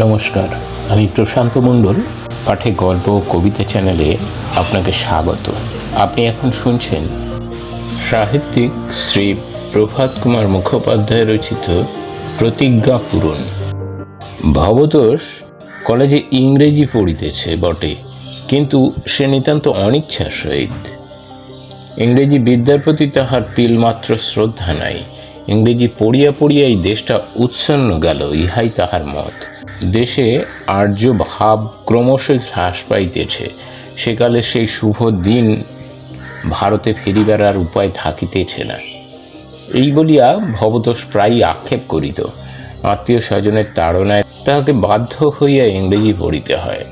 নমস্কার, আমি প্রশান্ত মণ্ডল, পাঠে গল্প কবিতা চ্যানেলে আপনাকে স্বাগত। আপনি এখন শুনছেন সাহিত্যিক শ্রী প্রভাত কুমার মুখোপাধ্যায় রচিত প্রতিজ্ঞা পূরণ। ভবতোষ কলেজে ইংরেজি পড়িতেছে বটে, কিন্তু সে নিতান্ত অনিচ্ছার সহিত ইংরেজি বিদ্যার প্রতি তাহার তিলমাত্র শ্রদ্ধা নাই। ইংরেজি পড়িয়া পড়িয়াই দেশটা উচ্ছন্ন গেল, ইহাই তাহার মত। দেশে আর্য ভাব ক্রমশ হ্রাস পাইতেছে। সেকালে সেই শুভ দিন ভারতে ফিরিবার আর উপায় থাকিতেছে না। এই বলিয়া ভবতোষ প্রায়ই আক্ষেপ করিত। আত্মীয় স্বজনের তাড়নায় তাহাকে বাধ্য হইয়া ইংরেজি পড়িতে হয়।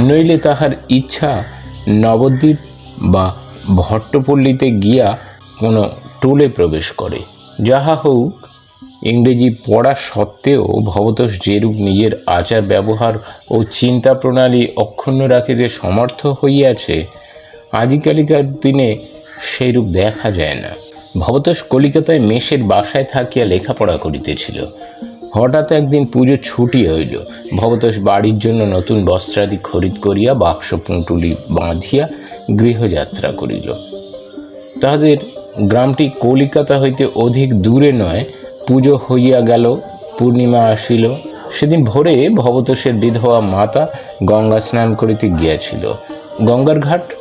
নইলে তাহার ইচ্ছা নবদ্বীপ বা ভট্টপল্লীতে গিয়া কোনো টোলে প্রবেশ করে। যাহা হোক, ইংরেজি পড়া সত্ত্বেও ভবতোষ যেরূপ নিজের আচার ব্যবহার ও চিন্তা প্রণালী অক্ষুণ্ণ রাখিতে সমর্থ হইয়াছে, আজকালিকার দিনে সেইরূপ দেখা যায় না। ভবতোষ কলিকাতায় মেষের বাসায় থাকিয়া লেখাপড়া করিতেছিল। হঠাৎ একদিন পুজো ছুটি হইল। ভবতোষ বাড়ির জন্য নতুন বস্ত্রাদি খরিদ করিয়া বাক্স পুঁটুলি বাঁধিয়া গৃহযাত্রা করিল। তাহাদের গ্রামটি কলিকাতা হইতে অধিক দূরে নয়, পুজো হইয়া গেল, পূর্ণিমা আসিল। সেদিন ভোরে ভবতোষের বিধবা মাতা গঙ্গা স্নান করিতে গিয়াছিল। গঙ্গার ঘাট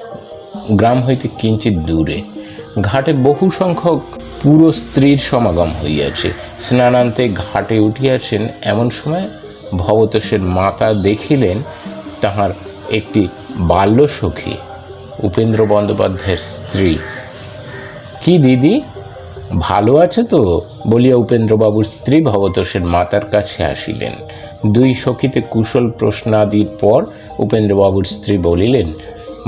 গ্রাম হইতে কিঞ্চিত দূরে। ঘাটে বহু সংখ্যক পুরো স্ত্রীর সমাগম হইয়াছে। স্নানান্তে ঘাটে উঠিয়াছেন, এমন সময় ভবতোষের মাতা দেখিলেন তাহার একটি বাল্য সখী উপেন্দ্র বন্দ্যোপাধ্যায়ের স্ত্রী। কি দিদি? ভালো আছে তো? বলিয়া উপেন্দ্রবাবুর স্ত্রী ভবতোষের মাতার কাছে আসিলেন। দুই সখীতে কুশল প্রশ্নাদির পর উপেন্দ্রবাবুর স্ত্রী বলিলেন,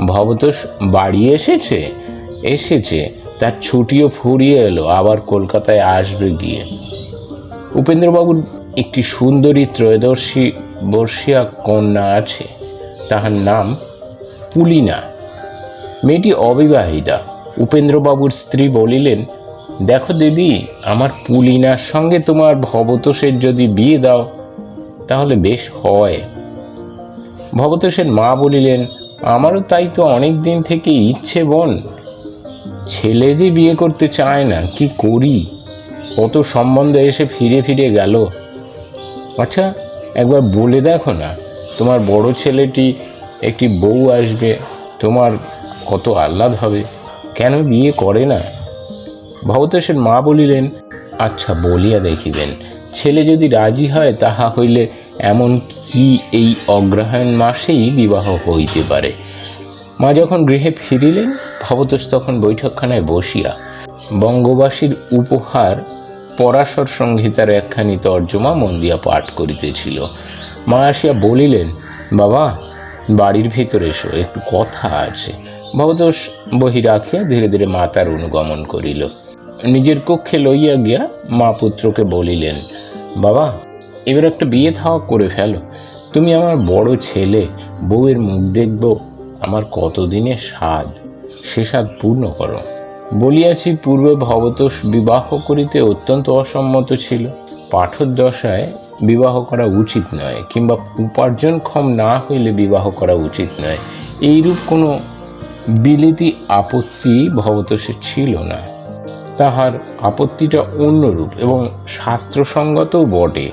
ভবতোষ, বাড়ি এসেছে? এসেছে। তার ছুটিও ফুরিয়ে এলো, আবার কলকাতায় আসবে গিয়ে। উপেন্দ্রবাবুর একটি সুন্দরী ত্রয়োদর্শী বর্ষিয়া কন্যা আছে। তাহার নাম পুলিনা। মেয়েটি অবিবাহিতা। উপেন্দ্রবাবুর স্ত্রী বলিলেন, দেখো দিদি আমার পুলিনার সঙ্গে তোমার ভবতোষের যদি বিয়ে দাও, তাহলে বেশ হয়। ভবতোষের মা বলিলেন, আমারও তাই তো অনেক দিন থেকে ইচ্ছে বোন। ছেলে যে বিয়ে করতে চায় না, কি করি? কত সম্বন্ধ এসে ফিরে ফিরে গেল। আচ্ছা একবার বলে দেখো না, তোমার বড় ছেলেটি একটি বউ আসবে, তোমার কত আহ্লাদ হবে? কেন বিয়ে করে না? ভবতোষের মা বলিলেন আচ্ছা বলিয়া দেখিবেন। ছেলে যদি রাজি হয়, তাহা হইলে এমন কি এই অগ্রহায়ণ মাসেই বিবাহ হইতে পারে? মা যখন গৃহে ফিরিলেন, ভবতোষ তখন বৈঠকখানায় বসিয়া বঙ্গবাসীর উপহার, পরাশর সংহিতার একখানি তর্জমা মন দিয়া পাঠ করিতেছিল। মা আসিয়া বলিলেন, বাবা বাড়ির ভিতরে এসো, একটু কথা আছে। ভবতোষ বহি রাখিয়া ধীরে ধীরে মাতার অনুগমন করিল। নিজের কক্ষে লইয়া গিয়া মা পুত্রকে বলিলেন, বাবা, এবার একটা বিয়ে থাওয়া করে ফেলো। তুমি আমার বড় ছেলে, বউয়ের মুখ দেখব, আমার কতদিনের স্বাদ? সে স্বাদ পূর্ণ করো। বলিয়াছি, পূর্বে ভবতোষ বিবাহ করিতে অত্যন্ত অসম্মত ছিল। পাঠোদ্দশায় বিবাহ করা উচিত নয়, কিংবা উপার্জনক্ষম না হইলে বিবাহ করা উচিত নয়। এইরূপ কোনো বিলিতি আপত্তি ভবতোষের ছিল না। তাহার আপত্তিটা অন্যরূপ এবং শাস্ত্রসঙ্গতও বটে।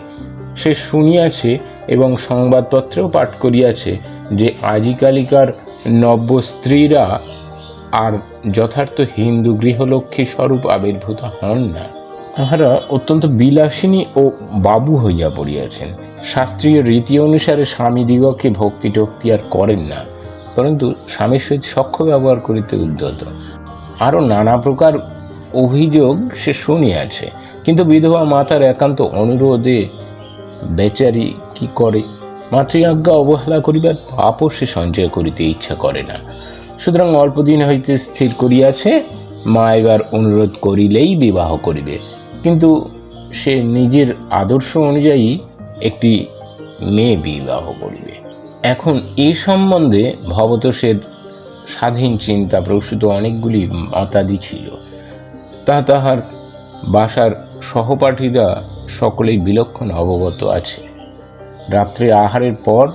সে শুনিয়াছে এবং সংবাদপত্রেও পাঠ করিয়াছে যে আজিকালিকার নব্য স্ত্রীরা আর যথার্থ হিন্দু গৃহলক্ষ্মী স্বরূপ আবির্ভূত হন না। তাহারা অত্যন্ত বিলাসিনী ও বাবু হইয়া পড়িয়াছেন। শাস্ত্রীয় রীতি অনুসারে স্বামীদিগকে ভক্তি টক্তি আর করেন না, পরন্তু স্বামীর সহিত সখ্য ব্যবহার করিতে উদ্যত। আরও নানা প্রকার অভিযোগ সে শুনিয়াছে, কিন্তু বিধবা মাতার একান্ত অনুরোধে, বেচারি, কি করে? মাতৃ আজ্ঞা অবহেলা করিবার পাপও সে সঞ্চয় করিতে ইচ্ছা করে না। সুতরাং অল্পদিন হইতে স্থির করিয়াছে মা এবার অনুরোধ করিলেই বিবাহ করিবে। কিন্তু সে নিজের আদর্শ অনুযায়ী একটি মেয়ে বিবাহ করিবে। এখন এই সম্বন্ধে ভবতোষের স্বাধীন চিন্তা প্রসূত অনেকগুলি মতাদি ছিল। তা তাহার বাসার সহপাঠীরা সকলেই বিলক্ষণ অবগত আছে। রাত্রে আহারের পর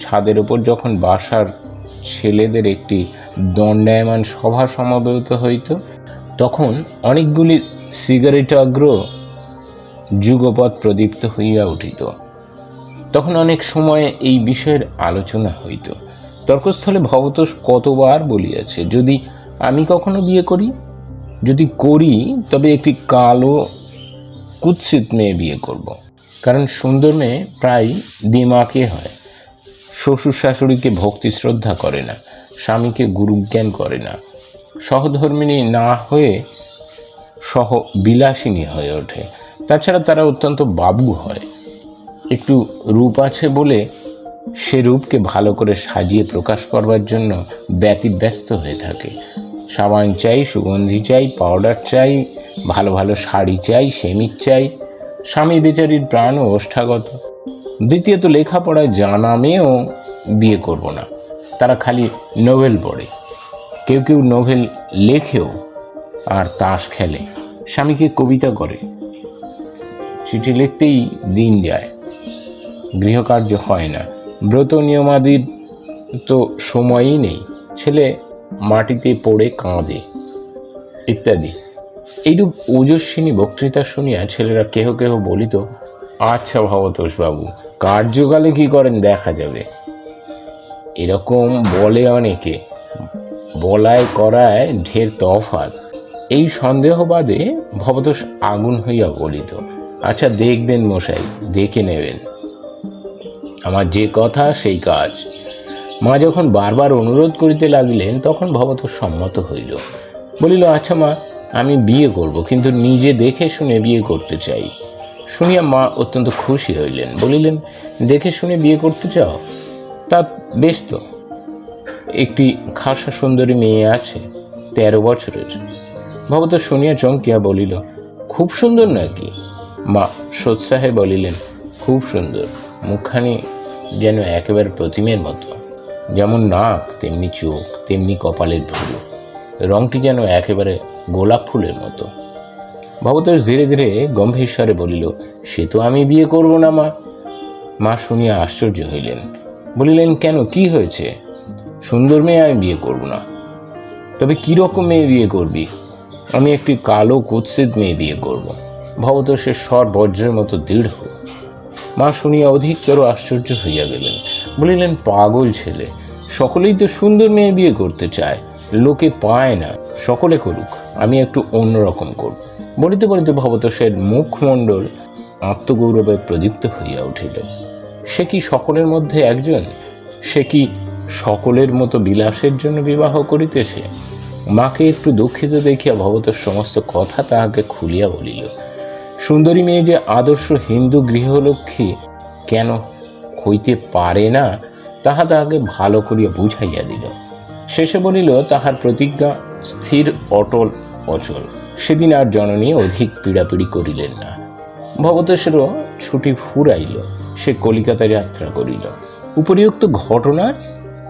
ছাদের ওপর যখন বাসার ছেলেদের একটি দণ্ডায়মান সভা সমাবেত হইত, তখন অনেকগুলি সিগারেট সিগারেটাগ্র যুগপৎ প্রদীপ্ত হইয়া উঠিত। তখন অনেক সময় এই বিষয়ের আলোচনা হইত। তর্কস্থলে ভবতোষ কতবার বলিয়াছে, যদি আমি কখনো বিয়ে করি? যদি করি, তবে একটি কালো কুৎসিত মেয়ে বিয়ে করব। কারণ সুন্দর মেয়ে প্রায় দিমাকে হয়। শ্বশুর শাশুড়িকে ভক্তি শ্রদ্ধা করে না। স্বামীকে গুরুজ্ঞান করে না। সহধর্মিণী না হয়ে সহ বিলাসিনী হয়ে ওঠে। তাছাড়া তারা অত্যন্ত বাবু হয়। একটু রূপ আছে বলে সে রূপকে ভালো করে সাজিয়ে প্রকাশ করবার জন্য ব্যতিব্যস্ত হয়ে থাকে। সাবান চাই, সুগন্ধি চাই পাউডার চাই, ভালো ভালো শাড়ি চাই সেমিক চাই, স্বামী বেচারির প্রাণ ওষ্ঠাগত। দ্বিতীয়ত লেখাপড়ায় জানা মেয়েও বিয়ে করব না। তারা খালি নোভেল পড়ে। কেউ কেউ নোভেল লেখেও আর তাস খেলে। স্বামীকে কবিতা করে। চিঠি লিখতেই দিন যায়। গৃহকার্য হয় না। ব্রত নিয়মাদির তো সময়ই নেই। ছেলে মাটিতে পড়ে কাঁদে। ইত্যাদি। এইরূপ ওজস্বিনী বক্তৃতা শুনিয়া ছেলেরা কেহ কেহ বলিত আচ্ছা ভবতোষ বাবু কার্যকালে কি করেন দেখা যাবে? এরকম বলে অনেকে। বলায় করায় ঢের তফাৎ। এই সন্দেহবাদে ভবতোষ আগুন হইয়া বলিত আচ্ছা দেখবেন মশাই, দেখে নেবেন। আমার যে কথা, সেই কাজ। মা যখন বারবার অনুরোধ করিতে লাগিলেন, তখন ভবত সম্মত হইল। বলিল আচ্ছা মা, আমি বিয়ে করব, কিন্তু নিজে দেখে শুনে বিয়ে করতে চাই। শুনিয়া মা অত্যন্ত খুশি হইলেন। বলিলেন, দেখে শুনে বিয়ে করতে চাও? তা বেশ তো। একটি খাসা সুন্দরী মেয়ে আছে, তেরো বছরের। ভগত শুনিয়া চমকিয়া বলিল, খুব সুন্দর নাকি? মা সোৎসাহে বলিলেন, খুব সুন্দর। মুখখানি যেন একেবারে প্রতিমের মতো। যেমন নাক, তেমনি চোখ, তেমনি কপালের ধুলো রংটি যেন একেবারে গোলাপ ফুলের মতো। ভবতোষ ধীরে ধীরে গম্ভীর স্বরে বলিল, সে তো আমি বিয়ে করব না মা। মা শুনিয়া আশ্চর্য হইলেন। বলিলেন, কেন? কি হয়েছে? সুন্দর মেয়ে আমি বিয়ে করব না। তবে কি রকম মেয়ে বিয়ে করবি? আমি একটি কালো কুৎসিত মেয়ে বিয়ে করব। ভবতোষের স্বর বজ্রের মতো দৃঢ় মা শুনিয়া অধিকতর আশ্চর্য হইয়া গেলেন। বলিলেন, পাগল ছেলে, সকলেই তো সুন্দর মেয়ে বিয়ে করতে চায়। লোকে পায় না। সকলে করুক, আমি একটু অন্যরকম করব। বলিতে বলিতে ভবতোষের মুখমণ্ডল আত্মগৌরবে প্রদীপ্ত হইয়া উঠিল। সে কি সকলের মধ্যে একজন? সে কি সকলের মতো বিলাসের জন্য বিবাহ করিতেছে? মাকে একটু দুঃখিত দেখিয়া ভবতোষ সমস্ত কথা তাহাকে খুলিয়া বলিল, সুন্দরী মেয়ে যে আদর্শ হিন্দু গৃহলক্ষ্মী কেন হইতে পারে না, তাহা তাহাকে ভালো করিয়া বুঝাইয়া দিল। শেষে বলিল, তাহার প্রতিজ্ঞা স্থির, অটল, অচল। সেদিন আর জননী অধিক পীড়াপিড়ি করিলেন না। ভবতোষেরও ছুটি ফুরাইল। সে কলিকাতা যাত্রা করিল। উপরিউক্ত ঘটনার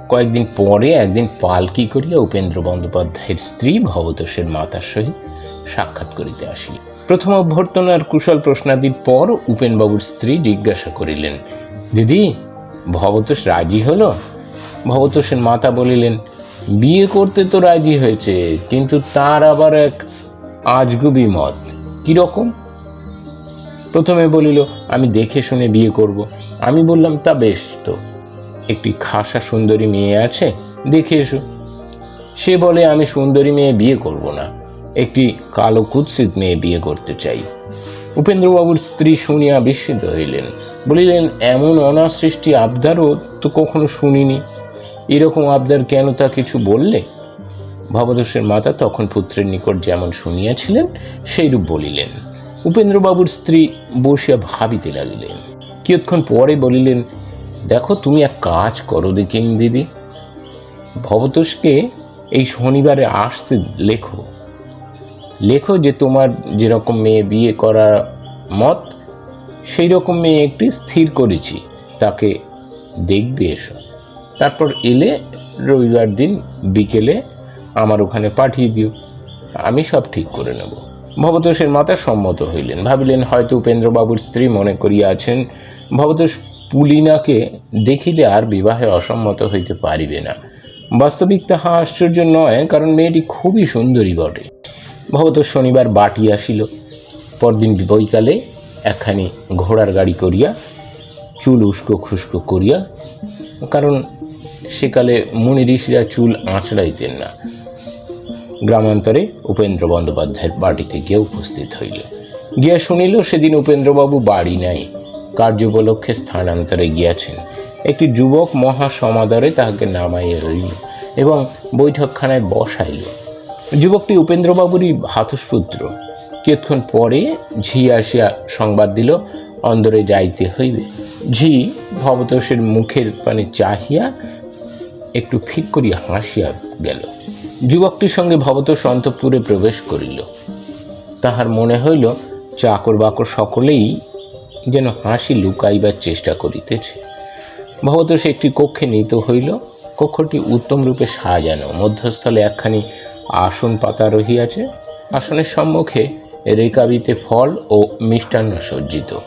কয়েকদিন পরে একদিন পালকি করিয়া উপেন্দ্র বন্দ্যোপাধ্যায়ের স্ত্রী ভবতোষের মাতার সহিত সাক্ষাৎ করিতে আসিল। প্রথম অভ্যর্থনার কুশল প্রশ্নাদির পর উপেনবাবুর স্ত্রী জিজ্ঞাসা করিলেন, দিদি, ভবতোষ রাজি হলো? ভবতোষের মাতা বলিলেন, বিয়ে করতে তো রাজি হয়েছে, কিন্তু তার আবার এক আজগুবি মত। কীরকম প্রথমে বলিল, আমি দেখে শুনে বিয়ে করব। আমি বললাম, তা বেশ তো। একটি খাসা সুন্দরী মেয়ে আছে, দেখে এসো। সে বলে, আমি সুন্দরী মেয়ে বিয়ে করব না। একটি কালো কুৎসিত মেয়ে বিয়ে করতে চাই। উপেন্দ্রবাবুর স্ত্রী শুনিয়া বিস্মিত হইলেন। বলিলেন, এমন অনাসৃষ্টি আবদারও তো কখনো শুনিনি। এরকম আবদার কেন তা কিছু বললে? ভবদোষের মাতা তখন পুত্রের নিকট যেমন শুনিয়াছিলেন, সেইরূপ বলিলেন। উপেন্দ্রবাবুর স্ত্রী বসিয়া ভাবিতে লাগিলেন। কিয়ৎক্ষণ পরে বলিলেন, দেখো, তুমি এক কাজ করো দেখিন দিদি। ভবতোষকে এই শনিবারে আসতে লেখো। লেখো যে তোমার যেরকম মেয়ে বিয়ে করার মত সেই রকম মেয়ে একটি স্থির করেছি। তাকে দেখবে এসো। তারপর এলে রবিবার দিন বিকেলে আমার ওখানে পাঠিয়ে দিও। আমি সব ঠিক করে নেব। ভবতোষের মাতা সম্মত হইলেন। ভাবিলেন, হয়তো উপেন্দ্রবাবুর স্ত্রী মনে করিয়াছেন। ভবতোষ পুলিনাকে দেখিলে আর বিবাহে অসম্মত হইতে পারিবে না। বাস্তবিক তাহা আশ্চর্য নয়, কারণ মেয়েটি খুবই সুন্দরী বটে। ভবত শনিবার বাটি আসিল। পরদিন বৈকালে একখানি ঘোড়ার গাড়ি করিয়া, চুল উস্কো খুস্কো করিয়া, কারণ সেকালে মুনি ঋষিরা চুল আঁচড়াইতেন না। গ্রামান্তরে উপেন্দ্র বন্দ্যোপাধ্যায়ের বাড়িতে গিয়ে উপস্থিত হইল। গিয়া শুনিল সেদিন উপেন্দ্রবাবু বাড়ি নাই। কার্যোপলক্ষে স্থানান্তরে গিয়াছেন। একটি যুবক মহা সমাদরে তাহাকে নামাইয়া লইল এবং বৈঠকখানায় বসাইল। যুবকটি উপেন্দ্রবাবুরই ভাতুষপুত্র কিয়ৎক্ষণ পরে ঝি আসিয়া সংবাদ দিল, অন্দরে যাইতে হইবে। ঝি ভবতোষের মুখের পানে চাহিয়া একটু ফিক করিয়া হাসিয়া গেল। যুবকটির সঙ্গে ভবতোষ অন্তঃপুরে প্রবেশ করিল। তাহার মনে হইল, চাকর বাকর সকলেই যেন হাসি লুকাইবার চেষ্টা করিতেছে। ভবতোষ একটি কক্ষে নিত হইল। কক্ষটি উত্তম রূপে সাজানো। মধ্যস্থলে একখানি আসন পাতা রহিয়াছে। আসনের সম্মুখে রেকাবিতে ফল ও মিষ্টান্ন সজ্জিত।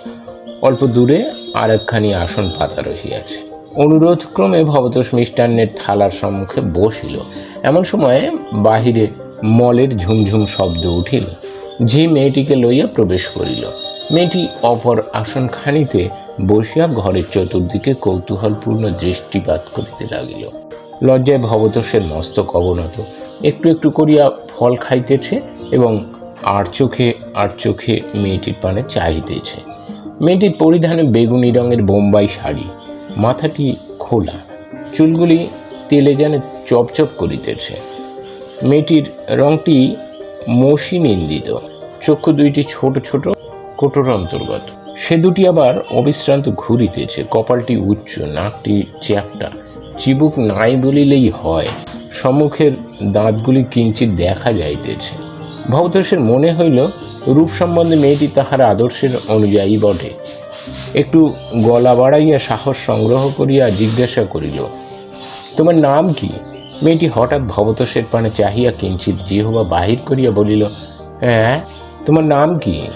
অল্প দূরে আর একখানি আসন পাতা রহিয়াছে। অনুরোধক্রমে ভবতোষ মিষ্টান্নের থালার সম্মুখে বসিল। এমন সময়ে বাহিরে মলের ঝুমঝুম শব্দ উঠিল। ঝি মেয়েটিকে লইয়া প্রবেশ করিল। মেয়েটি অপর আসনখানিতে বসিয়া ঘরের চতুর্দিকে কৌতূহলপূর্ণ দৃষ্টিপাত করিতে লাগিল। লজ্জায় ভবতোষের মস্তক অবনত। একটু একটু করিয়া ফল খাইতেছে এবং আর চোখে আর চোখে মেয়েটির পানে চাহিতেছে। মেয়েটির পরিধানে বেগুনি রঙের বোম্বাই শাড়ি। মাথাটি খোলা, চুলগুলি তেলে যেন চপচপ করিতেছে। মেয়েটির রংটি মসি নিন্দিত, চক্ষু দুইটি ছোট ছোট কোটর অন্তর্গত সে দুটি আবার অবিশ্রান্ত ঘুরিতেছে, কপালটি উচ্চ, নাকটি চ্যাপটা। চিবুক নাই বলিলেই হয়, সম্মুখের দাঁতগুলি কিঞ্চিত দেখা যাইতেছে। ভবতোষের মনে হইল, রূপ সম্বন্ধে মেয়েটি তাহার আদর্শের অনুযায়ী বটে। একটু গলা বাড়াইয়া সাহস সংগ্রহ করিয়া জিজ্ঞাসা করিল, তোমার নাম কি? মেয়েটি হঠাৎ ভবতোষের পানে চাহিয়া কিঞ্চিত জিহবা বাহির করিয়া বলিল হ্যাঁ তোমার নাম কি?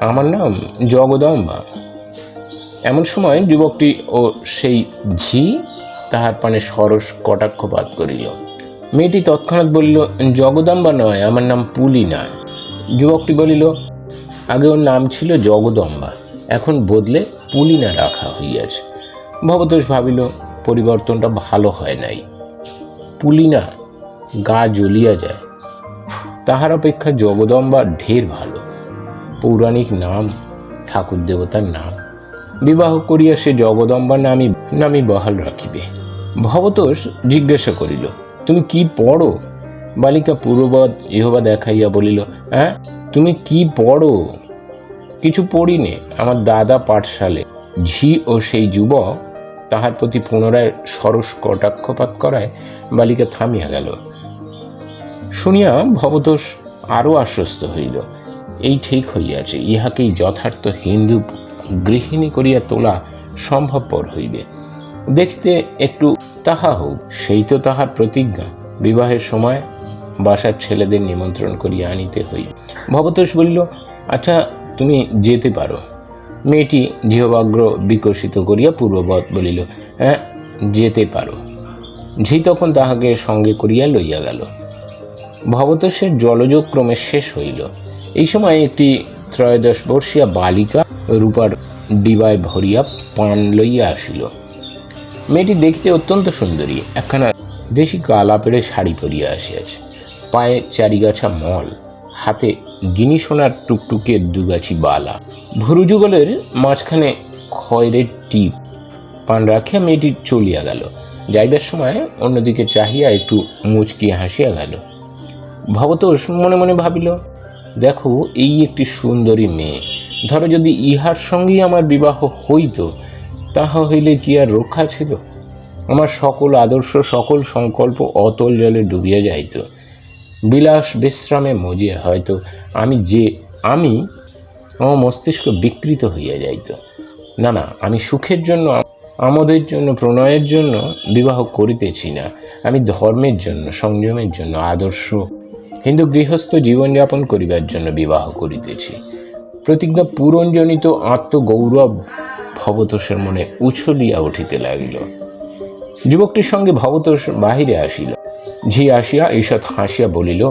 আমার নাম জগদম্বা। এমন সময় যুবকটি ও সেই ঝি তাহার পানে সরস কটাক্ষপাত করিল। মেয়েটি তৎক্ষণাৎ বলিল, জগদম্বা নয়, আমার নাম পুলিনা যুবকটি বলিল, আগে ওর নাম ছিল জগদম্বা, এখন বদলে পুলিনা রাখা হইয়াছে। ভবতোষ ভাবিল, পরিবর্তনটা ভালো হয় নাই। পুলিনা গা জ্বলিয়া যায়। তাহার অপেক্ষা জগদম্বা ঢের ভালো। পৌরাণিক নাম, ঠাকুর দেবতার নাম। বিবাহ করিয়া সে জগদম্বা নামই নামই বহাল রাখিবে। ভবতোষ জিজ্ঞাসা করিল তুমি কি পড়ো? বালিকা পূর্ববৎ ইহবা দেখাইয়া বলিল হ্যাঁ তুমি কি পড়ো? কিছু পড়িনে, আমার দাদা পাঠশালে। ঝি ও সেই যুবক তাহার প্রতি পুনরায় সরস কটাক্ষপাত করায় বালিকা থামিয়া গেল। শুনিয়া ভবতোষ আরও আশ্বস্ত হইল। এই ঠিক হইয়াছে, ইহাকেই যথার্থ হিন্দু গৃহিণী করিয়া তোলা সম্ভবপর হইবে। দেখতে একটু তাহা হোক সেই তো তাহার প্রতিজ্ঞা। বিবাহের সময় বাসার ছেলেদের নিমন্ত্রণ করিয়া আনিতে হইবে ভবতোষ বলিল আচ্ছা তুমি যেতে পারো। মেয়েটি জিহবাগ্র বিকশিত করিয়া পূর্ববৎ বলিল হ্যাঁ যেতে পারো। ঝি তখন তাহাকে সঙ্গে করিয়া লইয়া গেল। ভবতোষের জলযোগ ক্রমে শেষ হইল। এই সময় একটি ত্রয়োদশ বর্ষীয়া বালিকা রূপার ডিবায় ভরিয়া পান লইয়া আসিল। মেয়েটি দেখতে অত্যন্ত সুন্দরী। একখানা দেশি কালাপেড়ে শাড়ি পরিয়া আসিয়াছে। পায়ে চারিগাছা মল, হাতে গিনি সোনার টুকটুকে দুগাছি বালা। ভুরুযুগলের মাঝখানে খয়রের টিপ পান রাখিয়া মেয়েটি চলিয়া গেল। যাইবার সময় অন্যদিকে চাহিয়া একটু মুচকি হাসিয়া গেল। ভবতোষ মনে মনে ভাবিল, দেখো, এই একটি সুন্দরী মেয়ে। ধরো যদি ইহার সঙ্গেই আমার বিবাহ হইত তাহা হইলে কি আর রক্ষা ছিল? আমার সকল আদর্শ, সকল সংকল্প অতল জলে ডুবিয়া যাইত। বিলাস বিশ্রামে মজিয়া হয়তো আমি যে, আমি আমার মস্তিষ্ক বিকৃত হইয়া যাইত। না না, আমি সুখের জন্য, আমোদের জন্য, প্রণয়ের জন্য বিবাহ করিতেছি না। আমি ধর্মের জন্য, সংযমের জন্য, আদর্শ, হিন্দু গৃহস্থ জীবনযাপন করিবার জন্য বিবাহ করিতেছি। প্রতিজ্ঞা পূরণজনিত আত্মগৌরব ভবতোষের মনে উছলিয়া উঠিতে লাগিল। যুবকটির সঙ্গে ভবতোষ বাহিরে আসিল। ঝি আসিয়া ঈষৎ হাসিয়া বলিল,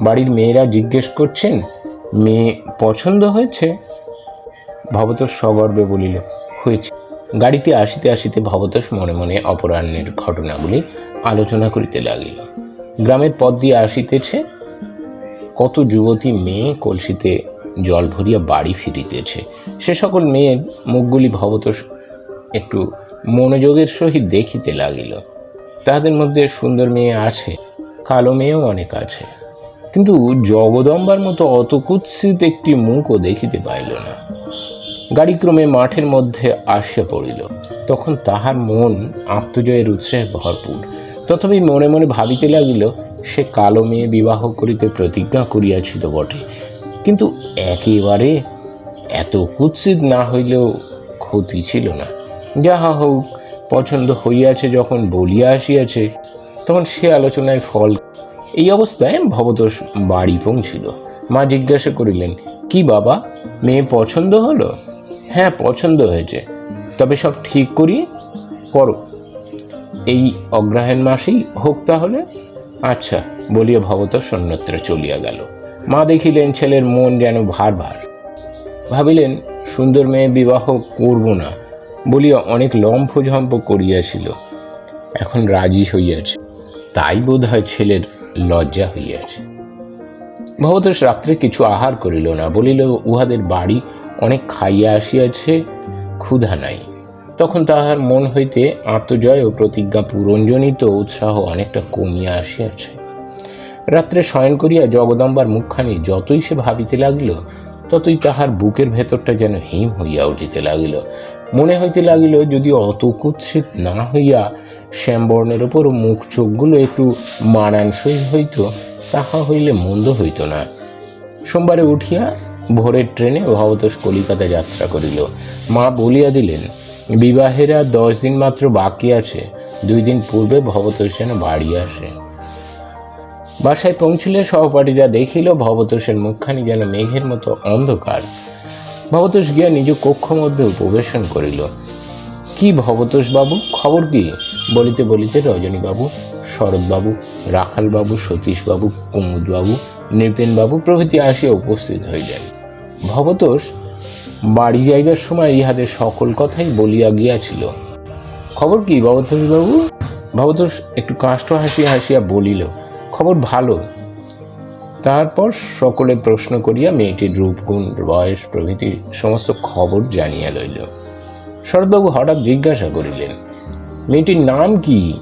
বাড়ির মেয়েরা জিজ্ঞেস করছেন, মেয়ে পছন্দ হয়েছে? ভবতোষ সগর্বে বলিল, হয়েছে। গাড়িতে আসিতে আসিতে ভবতোষ মনে মনে অপরাহ্নের ঘটনাগুলি আলোচনা করিতে লাগিল। গ্রামের পথ দিয়ে আসিতেছে, কত যুবতী মেয়ে কলসিতে জল ভরিয়া বাড়ি ফিরিতেছে। সে সকল মেয়ের মুখগুলি ভবতোষ একটু মনোযোগের সহিত দেখিতে লাগিল। তাহাদের মধ্যে সুন্দর মেয়ে আছে, কালো মেয়েও অনেক আছে। কিন্তু জগদম্বার মতো অত কুৎসিত একটি মুখও দেখিতে পাইল না। গাড়িক্রমে মাঠের মধ্যে আসিয়া পড়িল। তখন তাহার মন আত্মজয়ের উৎসাহে ভরপুর। তথাপি মনে মনে ভাবিতে লাগিল, সে কালো মেয়ে বিবাহ করিতে প্রতিজ্ঞা করিয়াছিল বটে। কিন্তু একেবারে এত কুৎসিত না হইলেও ক্ষতি ছিল না। যাহা হোক, পছন্দ হইয়াছে যখন বলিয়া আসিয়াছে, তখন সে আলোচনায় ফল এই অবস্থায় ভবতোষ বাড়ি পৌঁছিল। মা জিজ্ঞাসা করিলেন, কি বাবা, মেয়ে পছন্দ হলো? হ্যাঁ পছন্দ হয়েছে। তবে সব ঠিক করি, করো। এই অগ্রহায়ণ মাসেই হোক তাহলে? আচ্ছা বলিয়া ভবতোষ অন্যত্র চলিয়া গেল। মা দেখিলেন ছেলের মন যেন ভার ভার ভাবিলেন, সুন্দর মেয়ে বিবাহ করব না, বলিয়া অনেক লম্ফঝম্প করিয়াছিল। এখন রাজি হইয়াছে, তাই বোধ হয় ছেলের লজ্জা হইয়াছে। ভবতোষ রাত্রে কিছু আহার করিল না, বলিল, উহাদের বাড়ি অনেক খাইয়া আসিয়াছে, ক্ষুধা নাই। তখন তাহার মন হইতে আত্মজয় ও প্রতিজ্ঞা পূরণজনিত উৎসাহ অনেকটা কমিয়া আসিয়াছে। রাত্রে শয়ন করিয়া জগদম্বার মুখখানি যতই সে ভাবিতে লাগিল, ততই তাহার বুকের ভেতরটা যেন হিম হইয়া উঠিতে লাগিল। মনে হইতে লাগিল যদি অত কুৎসিত না হইয়া শ্যামবর্ণের ওপর মুখ চোখগুলো একটু মানানসই হইত, তাহা হইলে মন্দ হইত না। সোমবারে উঠিয়া ভোরের ট্রেনে ভবতোষ কলিকাতা যাত্রা করিল। মা বলিয়া দিলেন, বিবাহেরা দশ দিন মাত্র বাকি আছে, দুই দিন পূর্বে ভবতোষ যেন বাড়ি আসে। বাসায় পৌঁছিলে সহপাঠীরা দেখিল ভবতোষের মুখখানি যেন মেঘের মতো অন্ধকার। ভবতোষ গিয়া নিজ কক্ষ মধ্যে উপবেশন করিল। কি ভবতোষ বাবু, খবর কি? বলিতে বলিতে রজনীবাবু, শরৎবাবু, রাখালবাবু, সতীশবাবু, কুমুদবাবু, নৃপেনবাবু প্রভৃতি আসিয়া উপস্থিত হইলেন। ভবতোষ বাড়ি যাইবার সময় ইহাদের সকল কথাই বলিয়া গিয়াছিল। খবর কি ভবতোষ বাবু? ভবতোষ একটু কাষ্ঠ হাসিয়া হাসিয়া বলিল খবর ভালো। তারপর সকলে প্রশ্ন করিয়া মেয়েটির রূপগুণ বয়স প্রভৃতি সমস্ত খবর জানিয়া লইল। শরৎবাবু হঠাৎ জিজ্ঞাসা করিলেন, মেয়েটির নাম কি?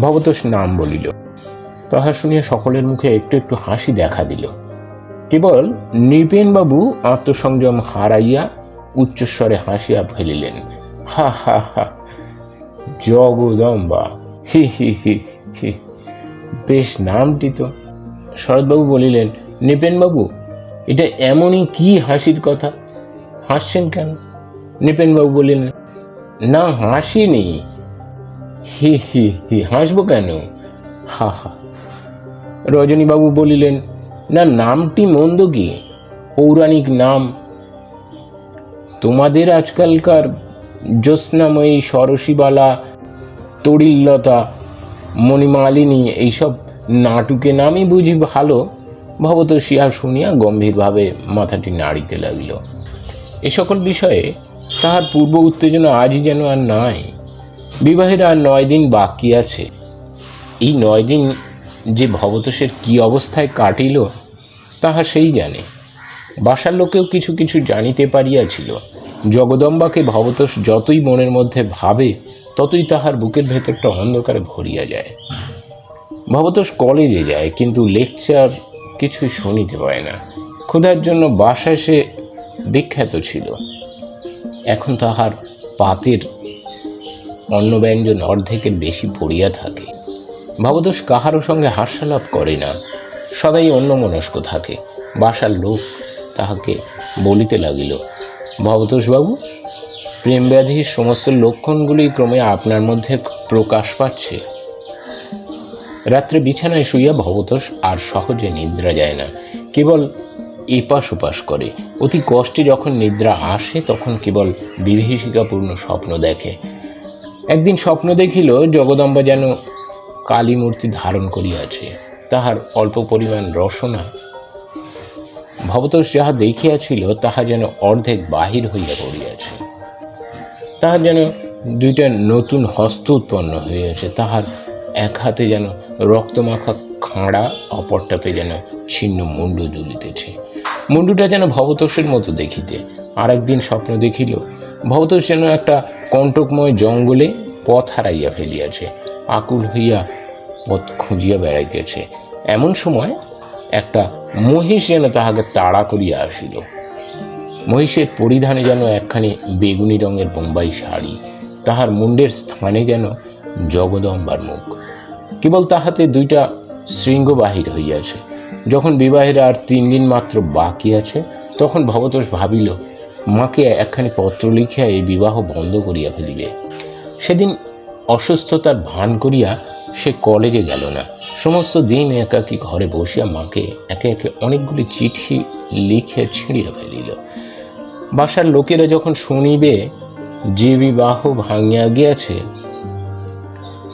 ভবতোষ নাম বলিল। তাহা শুনিয়া সকলের মুখে একটু একটু হাসি দেখা দিল। কেবল নৃপেনবাবু আত্মসংযম হারাইয়া উচ্চস্বরে হাসিয়া ফেলিলেন, হা হা হা, জগদম্বা, হি হি হি হি বেশ নামটি তো। শরৎবাবু বলিলেন, নৃপেনবাবু, এটা এমনই কি হাসির কথা? হাসছেন কেন? নৃপেনবাবু বলিলেন, না হাসিনি হি হি হি, হাসবো কেন? হা হা। রজনীবাবু বলিলেন, না, নামটি মন্দ কি? পৌরাণিক নাম। তোমাদের আজকালকার জ্যোৎস্নাময়ী সরসীবালা তরিল্লতা মণিমালিনী এইসব নাটুকে নামই বুঝি ভালো। ভবতোষিয়া শুনিয়া গম্ভীরভাবে মাথাটি নাড়িতে লাগিল। এ সকল বিষয়ে তাহার পূর্ব উত্তেজনা আজই যেন আর নাই। বিবাহের আর নয় দিন বাকি আছে। এই নয় দিন যে ভবতোষের কি অবস্থায় কাটিল, তাহা সেই জানে। বাসার লোকেও কিছু কিছু জানিতে পারিয়াছিল। জগদম্বাকে ভবতোষ যতই মনের মধ্যে ভাবে ততই তাহার বুকের ভেতরটা অন্ধকারে ভরিয়া যায়। ভবতোষ কলেজে যায়, কিন্তু লেকচার কিছুই শুনিতে পায় না। ক্ষুধার জন্য বাসায় সে বিখ্যাত ছিল। এখন তাহার পাতের অন্য ব্যঞ্জন অর্ধেকের বেশি পড়িয়া থাকে। ভবতোষ কাহারও সঙ্গে হাস্যালাপ করে না, সদাই অন্যমনস্ক থাকে। বাসার লোক তাহাকে বলিতে লাগিল, ভবতোষবাবু প্রেম ব্যাধির সমস্ত লক্ষণগুলি ক্রমে আপনার মধ্যে প্রকাশ পাচ্ছে। রাত্রে বিছানায় শুইয়া ভবতোষ আর সহজে নিদ্রা যায় না। কেবল এপাশ ওপাশ করে। অতি কষ্টে যখন নিদ্রা আসে, তখন কেবল বিভীষিকাপূর্ণ স্বপ্ন দেখে। একদিন স্বপ্ন দেখিল, জগদম্বা যেন কালী মূর্তি ধারণ করিয়াছে। তাহার অল্প পরিমাণ রসনা ভবতোষ যাহা দেখিয়াছিল, তাহা যেন অর্ধেক বাহির হইয়া পড়িয়াছে। তাহার যেন দুইটা নতুন হস্ত উৎপন্ন হইয়াছে তাহার এক হাতে যেন রক্তমাখা খাঁড়া, অপরটাতে যেন ছিন্ন মুন্ডু দুলিতেছে। মুন্ডুটা যেন ভবতোষের মতো দেখিতে। আর একদিন স্বপ্ন দেখিল, ভবতোষ যেন একটা কণ্টকময় জঙ্গলে পথ হারাইয়া ফেলিয়াছে, আকুল হইয়া পথ খুঁজিয়া বেড়াইতেছে। এমন সময় একটা মহিষ যেন তাহাকে তাড়া করিয়া আসিল। মহিষের পরিধানে যেন একখানি বেগুনি রঙের বোম্বাই শাড়ি, তাহার মুন্ডের স্থানে যেন জগদম্বার মুখ। কেবল তাহাতে দুইটা শৃঙ্গ বাহির হইয়াছে। যখন বিবাহের আর তিন দিন মাত্র বাকি আছে, তখন ভবতোষ ভাবিল, মাকে একখানি পত্র লিখিয়া এই বিবাহ বন্ধ করিয়া ফেলিবে। সেদিন অসুস্থতার ভান করিয়া সে কলেজে গেল না। সমস্ত দিন একাকী ঘরে বসিয়া মাকে একে একে অনেকগুলি চিঠি লিখে ছিঁড়িয়া ফেলিল। বাসার লোকেরা যখন শুনিবে যে বিবাহ ভাঙিয়া গিয়াছে,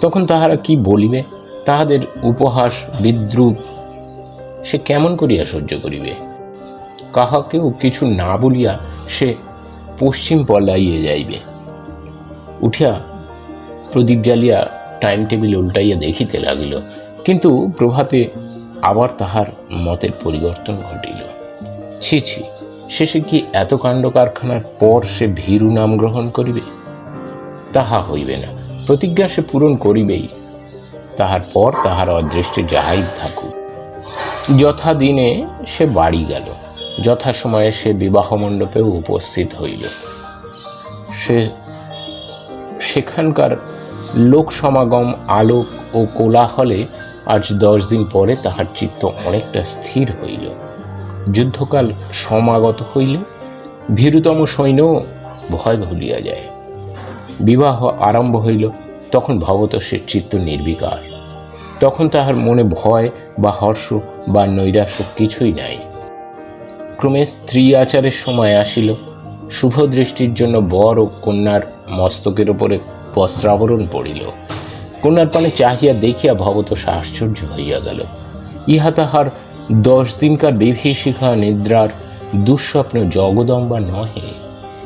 তখন তাহারা কি বলিবে? তাহাদের উপহাস বিদ্রুপ, সে কেমন করিয়া সহ্য করিবে? কাহাকেও কিছু না বলিয়া সে পশ্চিম পলাইয়া যাইবে। উঠিয়া প্রদীপ জ্বালিয়া টাইম টেবিল উল্টাইয়া দেখিতে লাগিল, কিন্তু প্রভাতে আবার তাহার মতের পরিবর্তন ঘটিল। ছি ছি। শেষে কি এত কাণ্ড কারখানার পর সে ভীরু নাম গ্রহণ করিবে? তাহা হইবে না। প্রতিজ্ঞা সে পূরণ করিবেই। তাহার পর তাহার অদৃষ্টে যাহাই থাকুক। যথা দিনে সে বাড়ি গেল। যথা সময়ে সে বিবাহ মণ্ডপেও উপস্থিত হইল। সে সেখানকার লোক সমাগম, আলোক ও কোলাহলে আজ দশ দিন পরে তাহার চিত্ত অনেকটা স্থির হইল। যুদ্ধকাল সমাগত হইল ভীরুতম সৈন্য ভয় ভুলিয়া যায়। বিবাহ আরম্ভ হইল, তখন ভবতোষের চিত্ত নির্বিকার। তখন তাহার মনে ভয় বা হর্ষ বা নৈরাশ্য কিছুই নাই। ক্রমে স্ত্রী আচারের সময় আসিল। শুভ দৃষ্টির জন্য বর ও কন্যার মস্তকের উপরে বস্ত্রাবরণ পড়িল। কন্যার পানে চাহিয়া দেখিয়া ভবতোষ আশ্চর্য হইয়া গেল। ইহা তাহার দশ দিনকার বিভীষিকা নিদ্রার দুঃস্বপ্ন জগদম্বা নহে।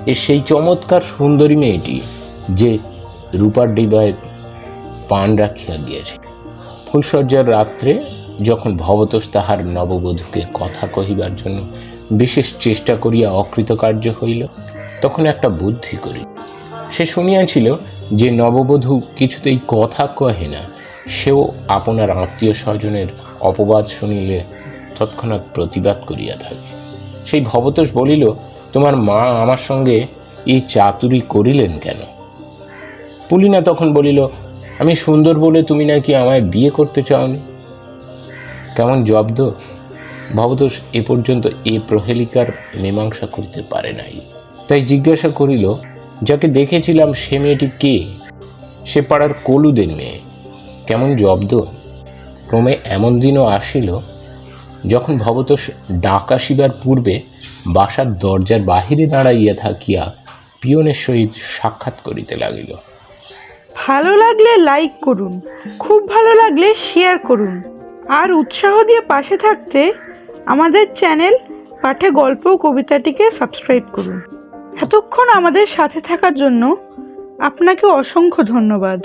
এ সেই চমৎকার সুন্দরী মেয়েটি যে রূপার ডিবায় পান রাখিয়া গিয়েছে। ফুলসজ্জার রাত্রে যখন ভবতোষ তাহার নববধূকে কথা কহিবার জন্য বিশেষ চেষ্টা করিয়া অকৃতকার্য হইল, তখন একটা বুদ্ধি করি সে শুনিয়াছিল যে নববধূ কিছুতেই কথা কহে না, সেও আপনার আত্মীয় স্বজনের অপবাদ শুনিলে তৎক্ষণাৎ প্রতিবাদ করিয়া থাকে। সেই ভবতোষ বলিল, তোমার মা আমার সঙ্গে এই চাতুরি করিলেন কেন? পুলিনা তখন বলিল, আমি সুন্দর বলে তুমি নাকি আমায় বিয়ে করতে চাওনি? কেমন জব্দ? ভবতোষ এ পর্যন্ত এ প্রহেলিকার মীমাংসা করিতে পারে নাই। তাই জিজ্ঞাসা করিল, যাকে দেখেছিলাম সে মেয়েটি কে? সে পাড়ার কলুদের মেয়ে। কেমন জব্দ? ক্রমে এমন দিনও আসিল যখন ভবতোষ ডাক আসিবার পূর্বে বাসার দরজার বাহিরে দাঁড়াইয়া থাকিয়া পিয়নের সহিত সাক্ষাৎ করিতে লাগিল। ভালো লাগলে লাইক করুন, খুব ভালো লাগলে শেয়ার করুন। আর উৎসাহ দিয়ে পাশে থাকতে আমাদের চ্যানেল পাঠে গল্প কবিতাটিকে সাবস্ক্রাইব করুন। এতক্ষণ আমাদের সাথে থাকার জন্য আপনাকে অসংখ্য ধন্যবাদ।